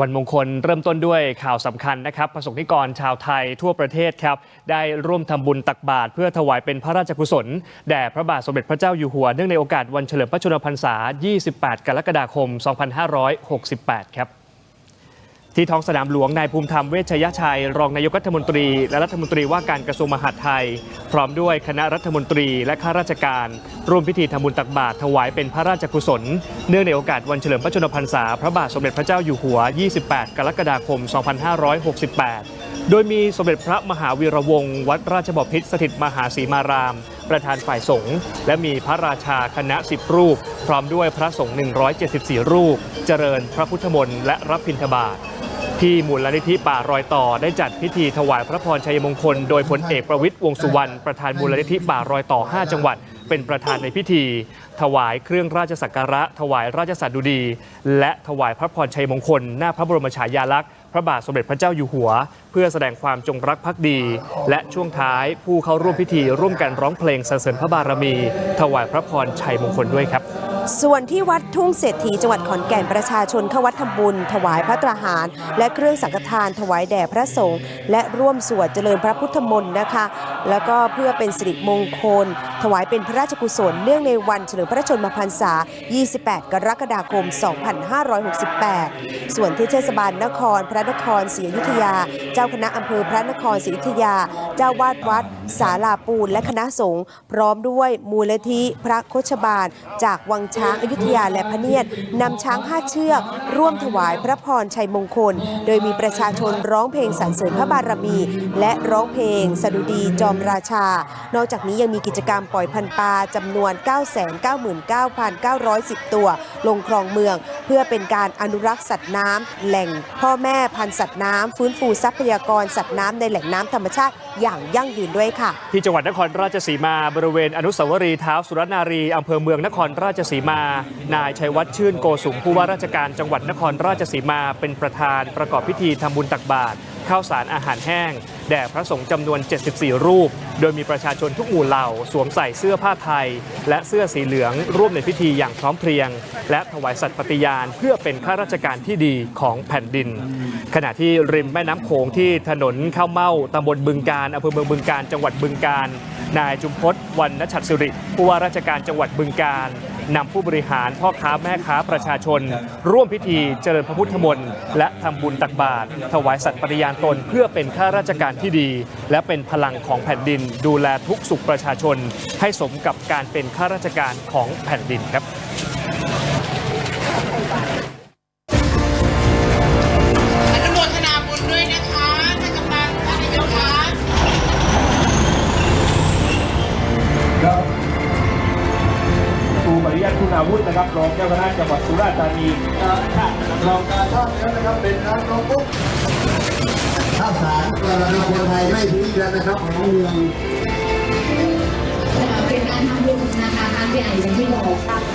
วันมงคลเริ่มต้นด้วยข่าวสำคัญนะครับ ประสงค์นิกรชาวไทยทั่วประเทศครับ ได้ร่วมทำบุญตักบาตรเพื่อถวายเป็นพระราชกุศล แด่พระบาทสมเด็จพระเจ้าอยู่หัว เนื่องในโอกาสวันเฉลิมพระชนมพรรษา 28 กรกฎาคม 2568 ครับ ที่ท้องสนามหลวงนายภูมิธรรมเวชยชัย รองนายกรัฐมนตรี และรัฐมนตรีว่าการกระทรวงมหาดไทย พร้อมด้วยคณะรัฐมนตรีและข้าราชการ ร่วมพิธีทำบุญตักบาตรถวายเป็นพระราชกุศล เนื่องในโอกาสวันเฉลิมพระชนมพรรษา พระบาทสมเด็จพระเจ้าอยู่หัว 28 กรกฎาคม 2568 โดยมีสมเด็จพระมหาวีระวงศ์วัดราชบพิตรสถิตมหาศรีมาราม ประธานฝ่ายสงฆ์และมีพระราชาคณะ 10 รูป พร้อมด้วยพระสงฆ์174 รูป เจริญพระพุทธมนต์และรับพิณฑบาต ที่มูลนิธิป่ารอยต่อได้จัดพิธีถวายพระพรชัยมงคล โดยพลเอกประวิตยวงสุวรรณประธานมูลนิธิป่ารอยต่อ 5 จังหวัด เป็นประธานในพิธี ถวายเครื่องราชสักการะ ถวายราชสัตดุดี และถวายพระพรชัยมงคล หน้าพระบรมฉายาลักษณ์พระบาทสมเด็จพระเจ้าอยู่หัว เพื่อแสดงความจงรักภักดี และช่วงท้ายผู้เข้าร่วมพิธี ร่วมกันร้องเพลงสรรเสริญพระบารมี ถวายพระพรชัยมงคลด้วยครับ ส่วนที่วัดทุ่งเศรษฐีจังหวัดขอนแก่นประชาชนเข้าวัดทำบุญ ถวายพระตราหาร และเครื่องสังฆทานถวายแด่พระสงฆ์และร่วมสวดเจริญพระพุทธมนต์นะคะ แล้วก็เพื่อเป็นสิริมงคล ถวายเป็นพระราชกุศลเนื่องในวันเฉลิมพระชนมพรรษา 28 กรกฎาคม 2568 ส่วนที่เทศบาลนคร พระนครศรีอยุธยา เจ้าคณะอำเภอพระนครศรีอยุธยา เจ้าวาดวัดศาลาปูนและคณะสงฆ์พร้อมด้วยมูลธิพระโคชบาล จากวังช้างอยุธยาและพระเนียดนำช้างห้าเชือก ร่วมถวายพระพรชัยมงคล โดยมีประชาชนร้องเพลงสรรเสริญพระบารมี และร้องเพลงสดุดีจอมราชา นอกจากนี้ยังมีกิจกรรมปล่อยพันปลาจำนวน 999,910 ตัว ลงคลองเมือง เพื่อเป็นการอนุรักษ์สัตว์น้ำแหล่งพ่อแม่พันธุ์สัตว์น้ำฟื้นฟูทรัพยากรสัตว์น้ำในแหล่งน้ำธรรมชาติอย่างยั่งยืนด้วยค่ะ ที่จังหวัดนครราชสีมาบริเวณอนุสาวรีย์เท้าสุรนารีอำเภอเมืองนครราชสีมา นายชัยวัฒน์ชื่นโกสุมผู้ว่าราชการจังหวัดนครราชสีมา เป็นประธานประกอบพิธีทำบุญตักบาตร ข้าวสารอาหารแห้ง แด่พระสงฆ์จำนวน 74 รูป โดยมีประชาชนทุกหมู่เหล่า สวมใส่เสื้อผ้าไทย และเสื้อสีเหลืองร่วมในพิธีอย่างพร้อมเพรียง และถวายสัตย์ปฏิญาณ เพื่อเป็นข้าราชการที่ดีของแผ่นดิน ขณะที่ริมแม่น้ำโขงที่ถนนข้าวเม่าตำบลบึงการอำเภอเมืองบึงการจังหวัดบึงการนายจุมพศวรรณชัดสิริผู้ว่าราชการจังหวัดบึงการ นำผู้บริหารพ่อค้าแม่ค้าประชาชน ร่วมพิธีเจริญพระพุทธมนต์และทำบุญตักบาตรถวายสัตย์ปฏิญาณตนเพื่อเป็นข้าราชการที่ดี และเป็นพลังของแผ่นดิน ดูแลทุกสุขประชาชน ให้สมกับการเป็นข้าราชการของแผ่นดินครับ วุฒินะครับรองเจ้าคณะจังหวัดสุราษฎร์ธานีรองการท่องแล้วนะครับเป็นน้ำน้องปุ๊บข้าวสารกระดานคนไทยไม่ทิ้งกันนะครับของเมืองเป็นการทำบุญนะคะทางใหญ่อย่างที่บอกค่ะ